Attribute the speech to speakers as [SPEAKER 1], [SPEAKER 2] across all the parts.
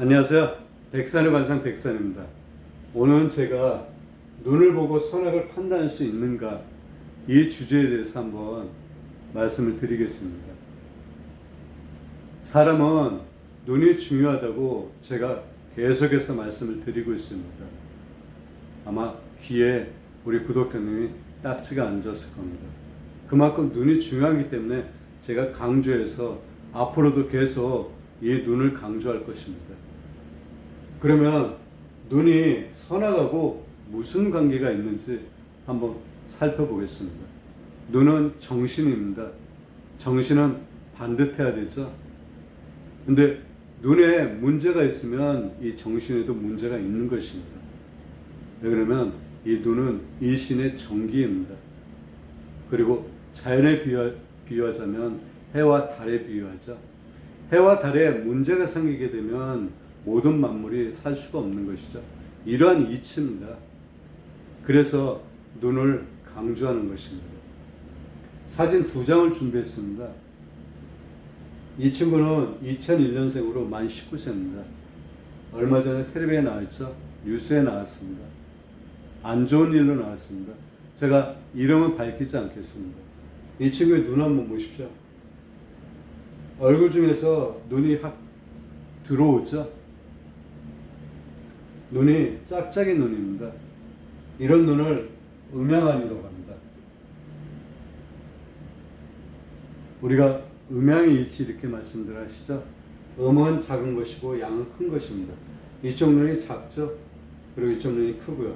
[SPEAKER 1] 안녕하세요. 백산의 관상 백산입니다. 오늘은 제가 눈을 보고 선악을 판단할 수 있는가 이 주제에 대해서 한번 말씀을 드리겠습니다. 사람은 눈이 중요하다고 제가 계속해서 말씀을 드리고 있습니다. 아마 귀에 우리 구독자님이 딱지가 앉았을 겁니다. 그만큼 눈이 중요하기 때문에 제가 강조해서 앞으로도 계속 이 눈을 강조할 것입니다. 그러면 눈이 선악하고 무슨 관계가 있는지 한번 살펴보겠습니다. 눈은 정신입니다. 정신은 반듯해야 되죠. 근데 눈에 문제가 있으면 이 정신에도 문제가 있는 것입니다. 왜 그러면 이 눈은 일신의 정기입니다. 그리고 자연에 비유, 비유하자면 해와 달에 비유하죠. 해와 달에 문제가 생기게 되면 모든 만물이 살 수가 없는 것이죠. 이러한 이치입니다. 그래서 눈을 강조하는 것입니다. 사진 두 장을 준비했습니다. 이 친구는 2001년생으로 만 19세입니다. 얼마 전에 텔레비에 나왔죠. 뉴스에 나왔습니다. 안 좋은 일로 나왔습니다. 제가 이름은 밝히지 않겠습니다. 이 친구의 눈 한번 보십시오. 얼굴 중에서 눈이 확 들어오죠. 눈이 짝짝이 눈입니다. 이런 눈을 음양안이라고 합니다. 우리가 음양의 이치 이렇게 말씀들 하시죠. 음은 작은 것이고 양은 큰 것입니다. 이쪽 눈이 작죠. 그리고 이쪽 눈이 크고요.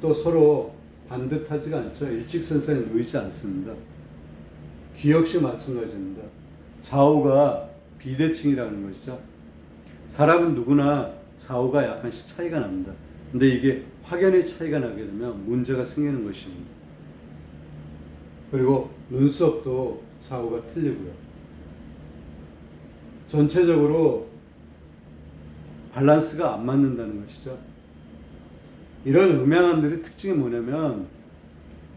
[SPEAKER 1] 또 서로 반듯하지가 않죠. 일직선상에 놓이지 않습니다. 귀 역시 마찬가지입니다. 좌우가 비대칭이라는 것이죠. 사람은 누구나 좌우가 약간씩 차이가 납니다. 근데 이게 확연히 차이가 나게 되면 문제가 생기는 것입니다. 그리고 눈썹도 좌우가 틀리고요. 전체적으로 밸런스가 안 맞는다는 것이죠. 이런 음양안들의 특징이 뭐냐면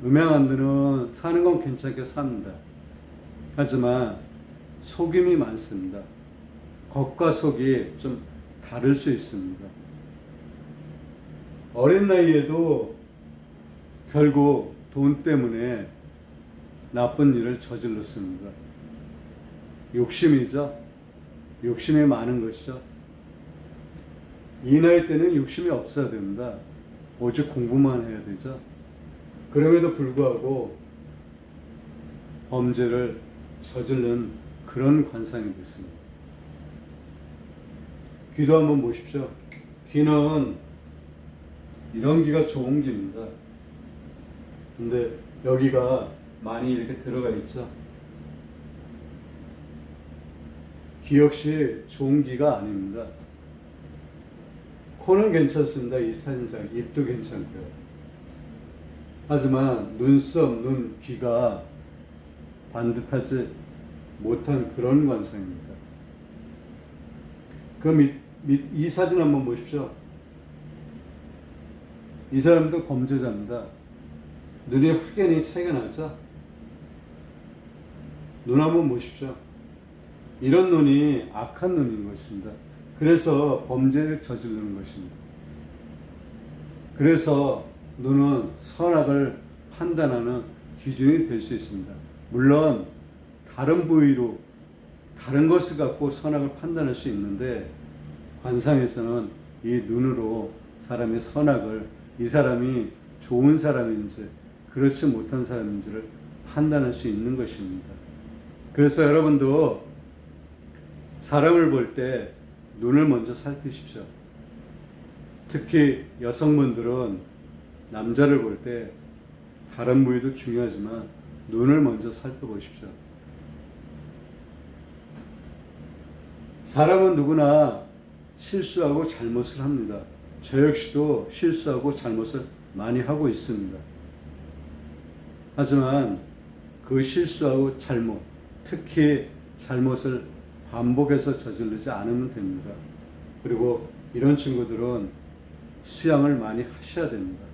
[SPEAKER 1] 음양안들은 사는 건 괜찮게 삽니다. 하지만 속임이 많습니다. 겉과 속이 좀 다를 수 있습니다. 어린 나이에도 결국 돈 때문에 나쁜 일을 저질렀습니다. 욕심이죠. 욕심이 많은 것이죠. 이 나이 때는 욕심이 없어야 됩니다. 오직 공부만 해야 되죠. 그럼에도 불구하고 범죄를 저지른 그런 관상이 됐습니다. 귀도 한번 보십시오. 귀는 이런 귀가 좋은 귀입니다. 근데 여기가 많이 이렇게 들어가 있죠. 귀 역시 좋은 귀가 아닙니다. 코는 괜찮습니다. 이 사진상 입도 괜찮고요. 하지만 눈썹, 눈, 귀가 반듯하지 못한 그런 관상입니다. 그 밑, 밑, 이 사진 한번 보십시오. 이 사람도 범죄자입니다. 눈이 확연히 차이가 나죠? 눈 한번 보십시오. 이런 눈이 악한 눈인 것입니다. 그래서 범죄를 저지르는 것입니다. 그래서 눈은 선악을 판단하는 기준이 될 수 있습니다. 물론 다른 부위로 다른 것을 갖고 선악을 판단할 수 있는데 관상에서는 이 눈으로 사람의 선악을 이 사람이 좋은 사람인지 그렇지 못한 사람인지를 판단할 수 있는 것입니다. 그래서 여러분도 사람을 볼 때 눈을 먼저 살피십시오. 특히 여성분들은 남자를 볼 때 다른 부위도 중요하지만 눈을 먼저 살펴보십시오. 사람은 누구나 실수하고 잘못을 합니다. 저 역시도 실수하고 잘못을 많이 하고 있습니다. 하지만 그 실수하고 잘못, 특히 잘못을 반복해서 저지르지 않으면 됩니다. 그리고 이런 친구들은 수양을 많이 하셔야 됩니다.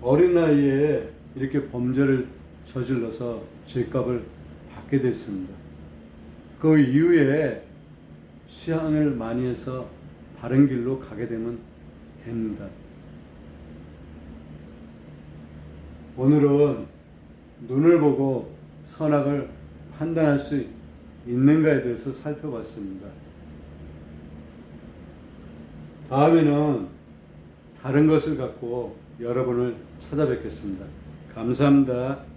[SPEAKER 1] 어린 나이에 이렇게 범죄를 저질러서 죄값을 받게 됐습니다. 그 이후에 수양을 많이 해서 바른 길로 가게 되면 됩니다. 오늘은 눈을 보고 선악을 판단할 수 있는가에 대해서 살펴봤습니다. 다음에는 다른 것을 갖고 여러분을 찾아뵙겠습니다. 감사합니다.